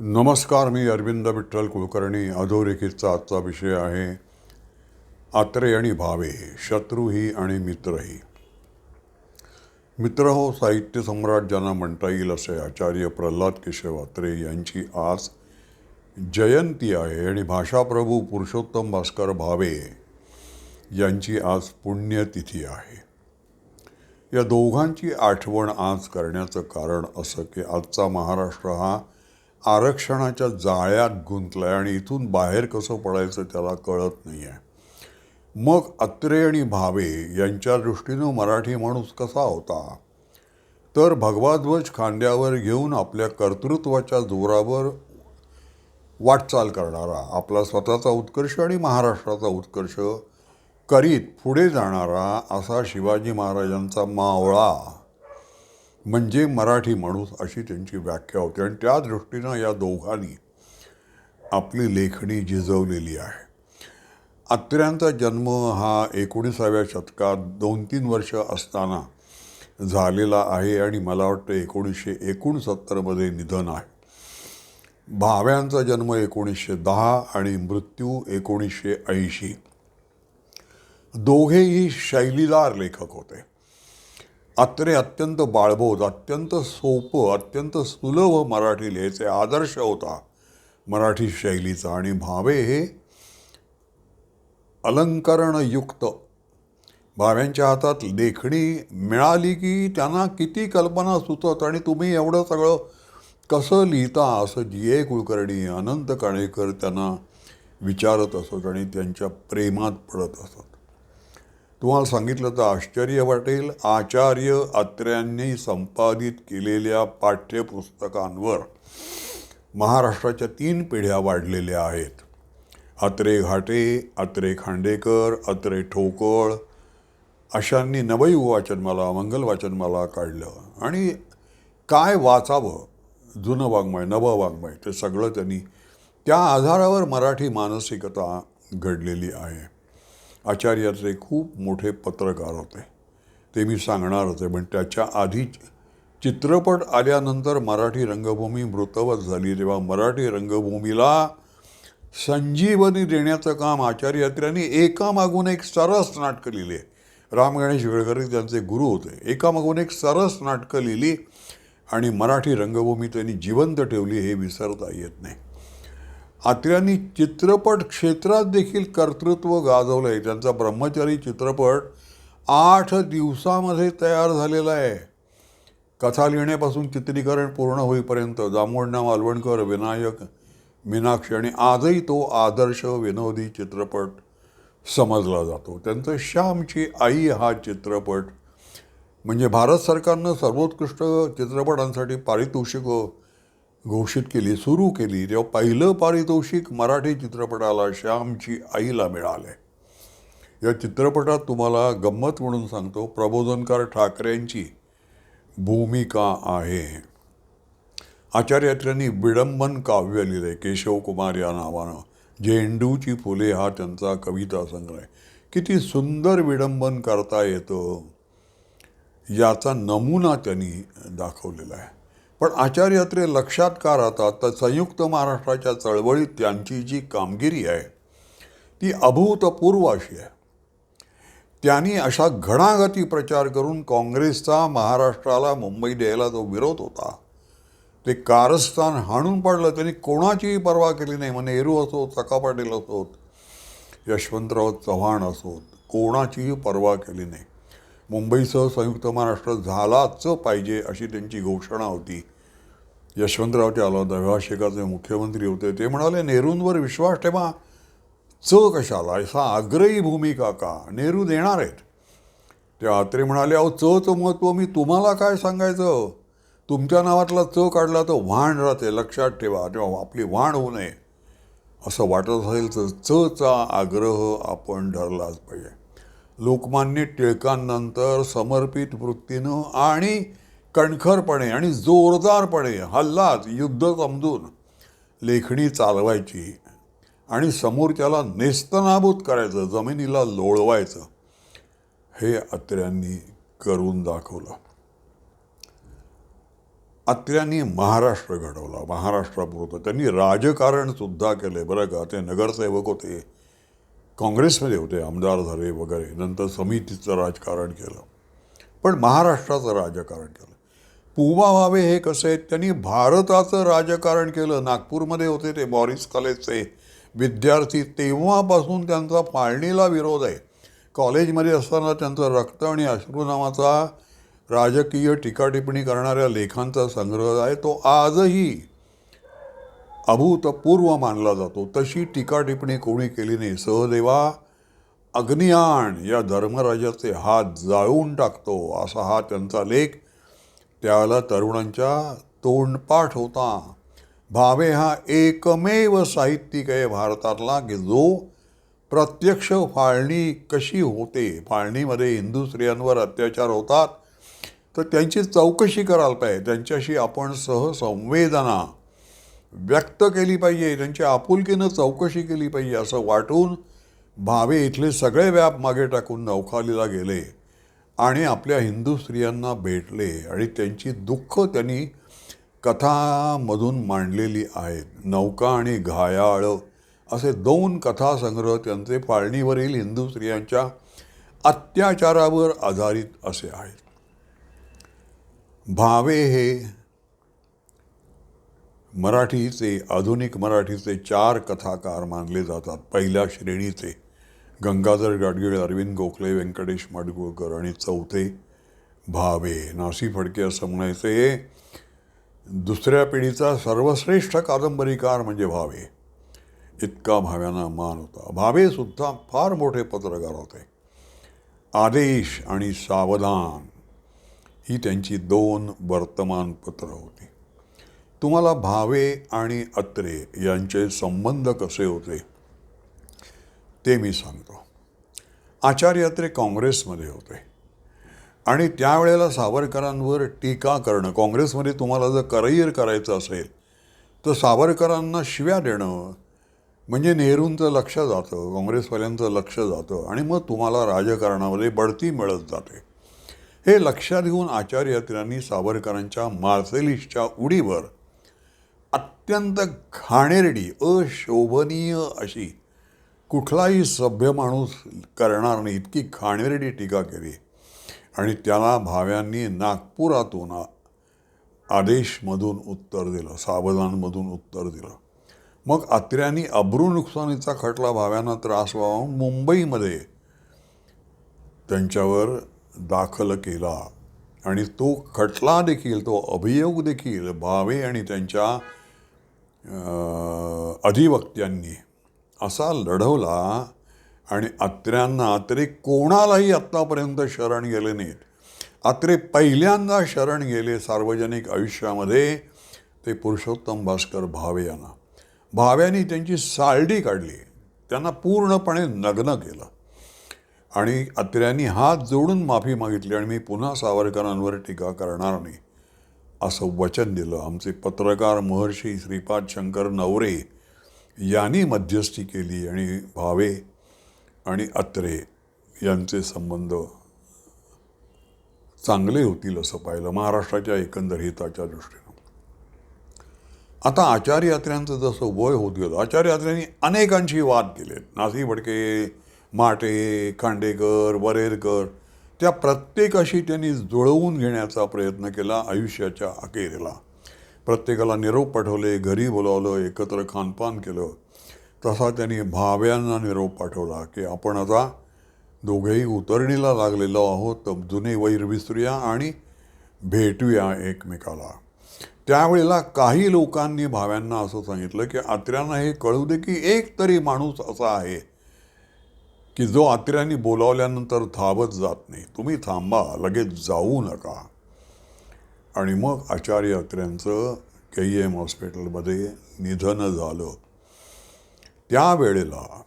नमस्कार मी अरविंद विठ्ठल कुलकर्णी. अधोरेखितचा आजचा विषय आहे आत्रे आणि भावे शत्रूही आणि मित्रही. मित्र हो साहित्य सम्राट ज्यांना म्हणता येईल असे आचार्य प्रल्हाद केशव आत्रे यांची आज जयंती आहे आणि भाषाप्रभू पुरुषोत्तम भास्कर भावे यांची आज पुण्यतिथी आहे. या दोघांची आठवण आज करण्याचं कारण असं की आजचा महाराष्ट्र हा आरक्षणाच्या जाळ्यात गुंतलं आहे आणि इथून बाहेर कसं पडायचं त्याला कळत नाही आहे मग अत्रे आणि भावे यांच्या दृष्टीनं मराठी माणूस कसा होता? तर भगवाध्वज खांद्यावर घेऊन आपल्या कर्तृत्वाच्या जोरावर वाटचाल करणारा आपला स्वतःचा उत्कर्ष आणि महाराष्ट्राचा उत्कर्ष करीत पुढे जाणारा असा शिवाजी महाराजांचा मावळा म्हणजे मराठी माणूस अशी त्यांची व्याख्या होती. आणि त्या दृष्टीनं या दोघांनी आपली लेखणी झिजवलेली आहे. अत्र्यांचा जन्म हा एकोणीसाव्या शतकात दोन तीन वर्ष असताना झालेला आहे आणि मला वाटतं एकोणीसशे एकोणसत्तरमध्ये निधन आहे. भाव्यांचा जन्म एकोणीसशे दहा आणि मृत्यू एकोणीसशे ऐंशी. दोघेही शैलीदार लेखक होते. अत्रे अत्यंत बाळबोध अत्यंत सोपं अत्यंत सुलभ मराठी लिहायचे आदर्श होता. मराठी शैलीचा आणि भावे हे अलंकरणयुक्त. भाव्यांच्या हातात लेखणी मिळाली की त्यांना किती कल्पना सुचत आणि तुम्ही एवढं सगळं कसं लिहिता असं जी ए कुलकर्णी अनंत काणेकर त्यांना विचारत असत आणि त्यांच्या प्रेमात पडत असत. तुम्हाला सांगितलं तर आश्चर्य वाटेल. आचार्य अत्र्यांनी संपादित केलेल्या पाठ्यपुस्तकांवर महाराष्ट्राच्या तीन पिढ्या वाढलेल्या आहेत. अत्रे घाटे अत्रे खांडेकर अत्रे ठोकळ अशांनी नवयुग वाचनमाला मंगल वाचनमाला काढलं. आणि काय वाचावं? जुनं वाङ्मय नवं वाङ्मय ते सगळं त्यांनी त्या आधारावर मराठी मानसिकता घडलेली आहे. आचार्याचे खूप मोठे पत्रकार होते. ते मी सांगणार होते पण त्याच्या आधी चित्रपट आल्यानंतर मराठी रंगभूमी मृतवत झाली. तेव्हा मराठी रंगभूमीला संजीवनी देण्याचं काम आचार्य यात्र्यांनी एकामागून एक सरस नाटकं लिहिली. राम गणेश गडकरी त्यांचे गुरु होते. एकामागून एक सरस नाटकं लिहिली आणि मराठी रंगभूमी त्यांनी जिवंत ठेवली हे विसरता येत नाही. आत्र्यांनी चित्रपट क्षेत्रात देखील कर्तृत्व गाजवलं आहे त्यांचा ब्रह्मचारी चित्रपट आठ दिवसामध्ये तयार झालेला आहे. कथा लिहिण्यापासून चित्रीकरण पूर्ण होईपर्यंत दामोडना मालवणकर विनायक मीनाक्षी आणि आजही तो आदर्श विनोदी चित्रपट समजला जातो. त्यांचं श्यामची आई हा चित्रपट. म्हणजे भारत सरकारनं सर्वोत्कृष्ट चित्रपटांसाठी पारितोषिकं घोषित केली सुरू केली. तेव्हा पहिलं पारितोषिक मराठी चित्रपटाला श्यामची आईला मिळालं. या चित्रपटात तुम्हाला गंमत म्हणून सांगतो प्रबोधनकार ठाकरेंची भूमिका आहे. आचार्यात्र्यांनी विडंबन काव्य लिहिलं केशव कुमार या नावानं. झेंडूची फुले हा त्यांचा कविता संग्रह किती सुंदर विडंबन करता येतं याचा नमुना त्यांनी दाखवलेला आहे. पण आचार्यत्रे लक्षात का राहतात? तर संयुक्त महाराष्ट्राच्या चळवळीत त्यांची जी कामगिरी आहे ती अभूतपूर्व अशी आहे. त्यांनी अशा घणागती प्रचार करून काँग्रेसचा महाराष्ट्राला मुंबई द्यायला जो विरोध होता ते कारस्थान हाणून पाडलं. त्यांनी कोणाचीही पर्वा केली नाही. म्हणजे नेहरू असोत सका पाटील असोत यशवंतराव चव्हाण असोत कोणाचीही पर्वा केली नाही. मुंबईसह संयुक्त महाराष्ट्र झालाच पाहिजे अशी त्यांची घोषणा होती. यशवंतराव त्याला दहाव्या मुख्यमंत्री होते. ते म्हणाले नेहरूंवर विश्वास ठेवा. च कशाला? असा आग्रही भूमिका का नेहरू देणार आहेत. ते आत्रे म्हणाले अहो चचं महत्त्व मी तुम्हाला काय सांगायचं? तुमच्या नावातला च काढला तर वाण राहते. लक्षात ठेवा. तेव्हा आपली वाण होऊ नये. असं वाटत असेल तर चचा आग्रह आपण धरलाच पाहिजे. लोकमान्य टिळकांनंतर समर्पित वृत्तीनं आणि कणखरपणे आणि जोरदारपणे हल्लाच युद्ध समजून लेखणी चालवायची आणि समोरच्याला नेस्तनाबूत करायचं जमिनीला लोळवायचं हे अत्र्यांनी करून दाखवलं. अत्र्यांनी महाराष्ट्र घडवला महाराष्ट्रापुरतं. त्यांनी राजकारणसुद्धा केले बरं का ते नगरसेवक होते. काँग्रेसमध्ये होते आमदार झाले वगैरे. नंतर समितीचं राजकारण केलं. पण महाराष्ट्राचं राजकारण केलं. पुबा भावे हे कसे आहेत? त्यांनी भारताचं राजकारण केलं. नागपूरमध्ये होते ते बॉरिस कॉलेजचे विद्यार्थी. तेव्हापासून त्यांचा फाळणीला विरोध आहे. कॉलेजमध्ये असताना त्यांचं रक्त आणि अश्रू नावाचा राजकीय टीकाटिप्पणी करणाऱ्या लेखांचा संग्रह आहे. तो आजही अभूतपूर्व मानला जातो. तशी टीका टिप्पणी कोणी केली नाही. सहदेवा अग्नियाण या धर्मराजाचे हात जाळून टाकतो. असा हा त्यांचा लेख. त्याला तरुणांच्या तोंडपाठ होता. भावे हा एकमेव साहित्यिक आहे. भारतातला की जो प्रत्यक्ष फाळणी कशी होते? फाळणीमध्ये हिंदू स्त्रियांवर अत्याचार होतात. तर त्यांची चौकशी करायला पाहिजे. त्यांच्याशी आपण सहसंवेदना व्यक्त केली पाहिजे त्यांच्या आपुलकीनं चौकशी केली पाहिजे असं वाटून भावे इथले सगळे व्याप मागे टाकून नौखालीला गेले आणि आपल्या हिंदू स्त्रियांना भेटले आणि त्यांची दुःख त्यांनी कथामधून मांडलेली आहेत. नौका आणि घायाळ असे दोन कथासंग्रह त्यांचे फाळणीवरील हिंदू स्त्रियांच्या अत्याचारावर आधारित असे आहेत. भावे हे मराठीचे आधुनिक मराठीचे चार कथाकार मानले जातात. पहिल्या श्रेणीचे गंगाधर गाडगीळ अरविंद गोखले व्यंकटेश माडगुळकर आणि चौथे भावे नासी फडके असं म्हणायचे. दुसऱ्या पिढीचा सर्वश्रेष्ठ कादंबरीकार म्हणजे भावे. इतका भाव्यांना मान होता. भावेसुद्धा फार मोठे पत्रकार होते. आदेश आणि सावधान ही त्यांची दोन वर्तमानपत्र होती. तुम्हाला भावे आणि अत्रे यांचे संबंध कसे होते? ते मी सांगतो. आचार्य अत्रे काँग्रेसमध्ये होते. आणि त्यावेळेला सावरकरांवर टीका करणं काँग्रेसमध्ये तुम्हाला जर करिअर करायचं असेल तर सावरकरांना शिव्या देणं म्हणजे नेहरूंचं लक्ष जातं काँग्रेसवाल्यांचं लक्ष जातं आणि मग तुम्हाला राजकारणामध्ये बढती मिळत जाते. हे लक्षात घेऊन आचार्य अत्र्यांनी सावरकरांच्या मार्सेलिसच्या उडीवर अत्यंत घाणेरडी अशोभनीय अशी कुठलाही सभ्य माणूस करणार नाही इतकी घाणेरडी टीका केली. आणि त्याला भाव्यांनी नागपुरातून आदेशमधून उत्तर दिलं सावधानमधून उत्तर दिलं. मग अत्र्यांनी अब्रू नुकसानीचा खटला भाव्यांना त्रास व्हावा मुंबईमध्ये त्यांच्यावर दाखल केला. आणि तो खटला देखील तो अभियोग देखील भावे आणि त्यांच्या अधिवक्त्यांनी असा लढवला आणि अत्र्यांना अत्रे कोणालाही आत्तापर्यंत शरण गेले नाहीत. अत्रे पहिल्यांदा शरण गेले सार्वजनिक आयुष्यामध्ये ते पुरुषोत्तम भास्कर भावे यांना. भाव्यांनी त्यांची सालडी काढली. त्यांना पूर्णपणे नग्न केलं. आणि अत्र्यांनी हात जोडून माफी मागितली आणि मी पुन्हा सावरकरांवर टीका करणार नाही. असं वचन दिलं. आमचे पत्रकार महर्षी श्रीपाद शंकर नवरे यांनी मध्यस्थी केली आणि भावे आणि अत्रे यांचे संबंध चांगले होतील असं पाहिलं महाराष्ट्राच्या एकंदर हिताच्या दृष्टीनं. आता आचार्य यात्र्यांचं जसं वय होत गेलं आचार्य यात्र्यांनी अनेकांशी वाद केले नासी भडके माटे खांडेकर वरेरकर त्या प्रत्येकाशी त्यांनी जुळवून घेण्याचा प्रयत्न केला आयुष्याच्या अखेरीला. प्रत्येकाला निरोप पाठवले घरी बोलावलं एकत्र खानपान केलं. तसा त्यांनी भाव्यांना निरोप पाठवला की आपण आता दोघेही उतरणीला लागलेलो आहोत. तर जुने वैर विसरूया आणि भेटूया एकमेकाला. त्यावेळेला काही लोकांनी भाव्यांना असं सांगितलं की आत्र्यांना हे कळू दे की एक तरी माणूस असा आहे. की जो आत्र्यांनी बोलावल्यानंतर थांबत जात नाही तुम्ही थांबा लगेच जाऊ नका. आणि मग आचार्य अत्र्यांचं के ई एम हॉस्पिटलमध्ये निधन झालं. त्यावेळेला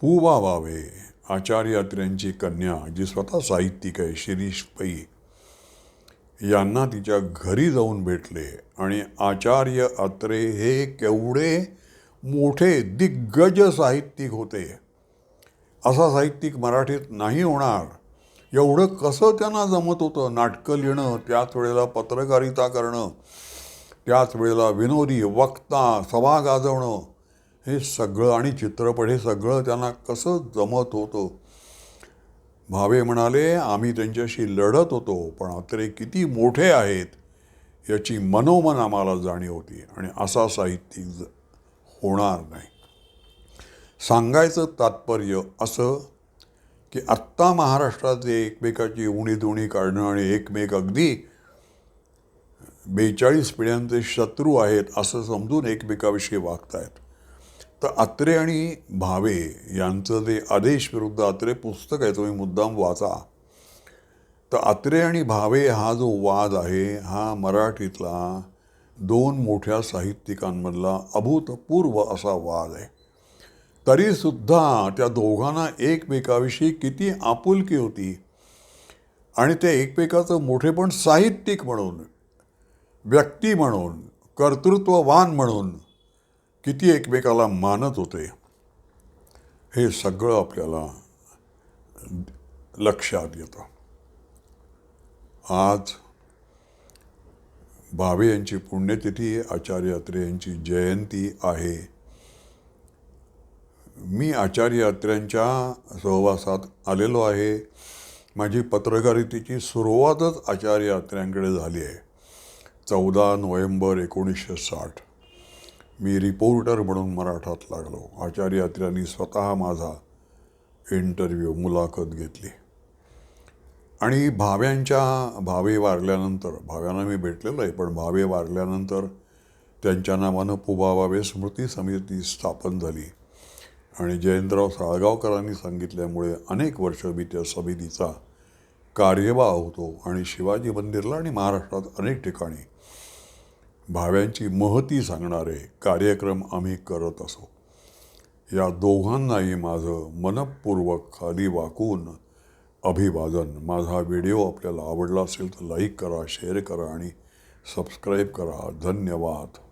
पूवा भावे आचार्य अत्र्यांची कन्या जी स्वतः साहित्यिक आहे शिरीष पै यांना तिच्या घरी जाऊन भेटले. आणि आचार्य अत्रे हे केवढे मोठे दिग्गज साहित्यिक होते. असा साहित्यिक मराठीत नाही होणार. एवढं कसं त्यांना जमत होतं? नाटकं लिहिणं त्याच वेळेला पत्रकारिता करणं त्याच वेळेला विनोदी वक्ता सभा गाजवणं हे सगळं आणि चित्रपट हे सगळं त्यांना कसं जमत होतं? भावे म्हणाले आम्ही त्यांच्याशी लढत होतो पण अत्रे किती मोठे आहेत याची मनोमन आम्हाला जाणीव होती आणि असा साहित्यिक होणार नाही. सांगायचं तात्पर्य असं की आत्ता महाराष्ट्रात जे एकमेकाची उणी दुणी काढणं आणि एकमेक अगदी बेचाळीस पिढ्यांचे शत्रू आहेत असं समजून एकमेकाविषयी वागतायत. तर अत्रे आणि भावे यांचं जे आदेश विरुद्ध अत्रे पुस्तक आहे तुम्ही मुद्दाम वाचा. तर अत्रे आणि भावे हा जो वाद आहे हा मराठीतला दोन मोठ्या साहित्यिकांमधला अभूतपूर्व असा वाद आहे. तरीसुद्धा त्या दोघांना एकमेकाविषयी किती आपुलकी होती. आणि ते एकमेकाचं मोठेपण साहित्यिक म्हणून व्यक्ती म्हणून कर्तृत्ववान म्हणून किती एकमेकाला मानत होते. हे सगळं आपल्याला लक्षात येतं. आज भावे यांची पुण्यतिथी आचार्य अत्रे यांची जयंती आहे. मी आचार्य अत्र्यांच्या सहवासात आलेलो आहे. माझी पत्रकारितेची सुरुवातच आचार्य अत्र्यांकडे झाली आहे. चौदा नोव्हेंबर एकोणीसशे साठ. मी रिपोर्टर म्हणून मराठात लागलो. आचार्य अत्र्यांनी स्वतः माझा इंटरव्ह्यू मुलाखत घेतली. आणि भाव्यांच्या भावे वारल्यानंतर भाव्यांना मी भेटलेलो आहे पण भावे वारल्यानंतर त्यांच्या नावानं पुभावावे स्मृती समिती स्थापन झाली. आणि जयंतराव साळगावकरांनी सांगितल्यामुळे अनेक वर्ष मी त्या समितीचा कार्यवाह होतो आणि शिवाजी मंदिरला आणि महाराष्ट्रात अनेक ठिकाणी भाव्यांची महती सांगणारे कार्यक्रम आम्ही करत असो. या दोघांनाही माझं मनपूर्वक खाली वाकून अभिवादन. माझा व्हिडिओ आपल्याला आवडला असेल तर लाईक करा शेअर करा आणि सबस्क्राईब करा. धन्यवाद.